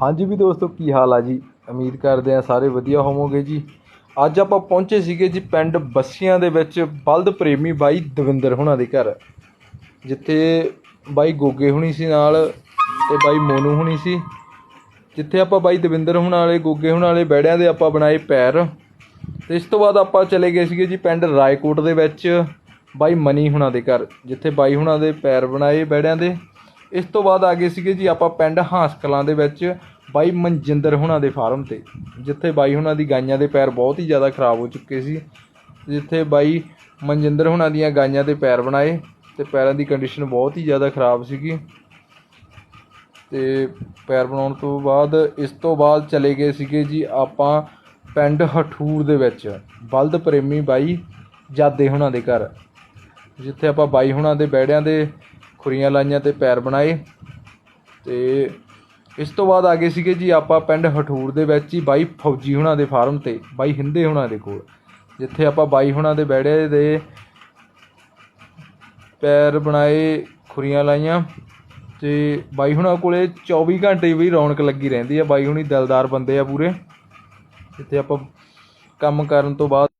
ਹਾਂਜੀ ਵੀ ਦੋਸਤੋ, ਕੀ ਹਾਲ ਆ ਜੀ? ਉਮੀਦ ਕਰਦੇ ਆ ਸਾਰੇ ਵਧੀਆ ਹੋਵੋਗੇ ਜੀ। ਅੱਜ ਆਪਾਂ ਪਹੁੰਚੇ ਸੀਗੇ ਜੀ ਪਿੰਡ ਬੱਸੀਆਂ ਦੇ ਵਿੱਚ ਬਲਦ ਪ੍ਰੇਮੀ ਬਾਈ ਦਵਿੰਦਰ ਹੁਣਾਂ ਦੇ ਘਰ, ਜਿੱਥੇ ਬਾਈ ਗੋਗੇ ਹੁਣੀ ਸੀ ਨਾਲ ਤੇ ਬਾਈ ਮੋਨੂ ਹੁਣੀ ਸੀ। ਜਿੱਥੇ ਆਪਾਂ ਬਾਈ ਦਵਿੰਦਰ ਹੁਣਾਂ ਵਾਲੇ, ਗੋਗੇ ਹੁਣਾਂ ਵਾਲੇ ਬੈੜਿਆਂ ਦੇ ਆਪਾਂ ਬਣਾਏ ਪੈਰ। ਤੇ ਇਸ ਤੋਂ ਬਾਅਦ ਆਪਾਂ ਚਲੇ ਗਏ ਸੀਗੇ ਜੀ ਪਿੰਡ ਰਾਏਕੋਟ ਦੇ ਵਿੱਚ ਬਾਈ ਮਨੀ ਹੁਣਾਂ ਦੇ ਘਰ, ਜਿੱਥੇ ਬਾਈ ਹੁਣਾਂ ਦੇ ਪੈਰ ਬਣਾਏ ਬੈੜਿਆਂ ਦੇ। ਇਸ ਤੋਂ ਬਾਅਦ ਆ ਗਏ ਸੀਗੇ ਜੀ ਆਪਾਂ ਪਿੰਡ ਹਾਂਸ ਕਲਾਂ ਦੇ ਵਿੱਚ ਬਾਈ ਮਨਜਿੰਦਰ ਹੁਣਾਂ ਦੇ ਫਾਰਮ ਤੇ, ਜਿੱਥੇ ਬਾਈ ਹੁਣਾਂ ਦੀ ਗਾਈਆਂ ਦੇ ਪੈਰ ਬਹੁਤ ਹੀ ਜ਼ਿਆਦਾ ਖਰਾਬ ਹੋ ਚੁੱਕੇ ਸੀ, ਜਿੱਥੇ ਬਾਈ ਮਨਜਿੰਦਰ ਹੁਣਾਂ ਦੀਆਂ ਗਾਈਆਂ ਦੇ ਪੈਰ ਬਣਾਏ ਤੇ ਪੈਰਾਂ ਦੀ ਕੰਡੀਸ਼ਨ ਬਹੁਤ ਹੀ ਜ਼ਿਆਦਾ ਖਰਾਬ ਸੀਗੀ। ਤੇ ਪੈਰ ਬਣਾਉਣ ਤੋਂ ਬਾਅਦ ਇਸ ਤੋਂ ਬਾਅਦ ਚਲੇ ਗਏ ਸੀਗੇ ਜੀ ਆਪਾਂ ਪਿੰਡ ਹਠੂਰ ਦੇ ਵਿੱਚ, ਬਲਦ ਪ੍ਰੇਮੀ ਬਾਈ ਜਾਦੇ ਹੁਣਾਂ ਦੇ ਘਰ, ਜਿੱਥੇ ਆਪਾਂ ਬਾਈ ਹੁਣਾਂ ਦੇ ਬੈੜਿਆਂ ਦੇ ਖੁਰੀਆਂ ਲਾਈਆਂ ਤੇ ਪੈਰ ਬਣਾਏ ਤੇ ਇਸ ਤੋਂ ਬਾਅਦ ਆ ਗਏ ਸੀਗੇ ਜੀ ਆਪਾਂ ਪਿੰਡ ਹਠੂਰ ਦੇ ਵਿੱਚ ਹੀ ਬਾਈ ਫੌਜੀ ਹੁਣਾਂ ਦੇ ਫਾਰਮ ਤੇ, ਬਾਈ ਹਿੰਦੇ ਹੁਣਾਂ ਦੇ ਕੋਲ, ਜਿੱਥੇ ਆਪਾਂ ਬਾਈ ਹੁਣਾਂ ਦੇ ਬੈੜੇ ਦੇ ਪੈਰ ਬਣਾਏ, ਖੁਰੀਆਂ ਲਾਈਆਂ ਤੇ ਬਾਈ ਹੁਣਾਂ ਕੋਲੇ 24 ਘੰਟੇ ਵੀ ਰੌਣਕ ਲੱਗੀ ਰਹਿੰਦੀ ਆ, ਬਾਈ ਹੁਣੀ ਦਿਲਦਾਰ ਬੰਦੇ ਆ ਪੂਰੇ, ਜਿੱਥੇ ਆਪਾਂ ਕੰਮ ਕਰਨ ਤੋਂ ਬਾਅਦ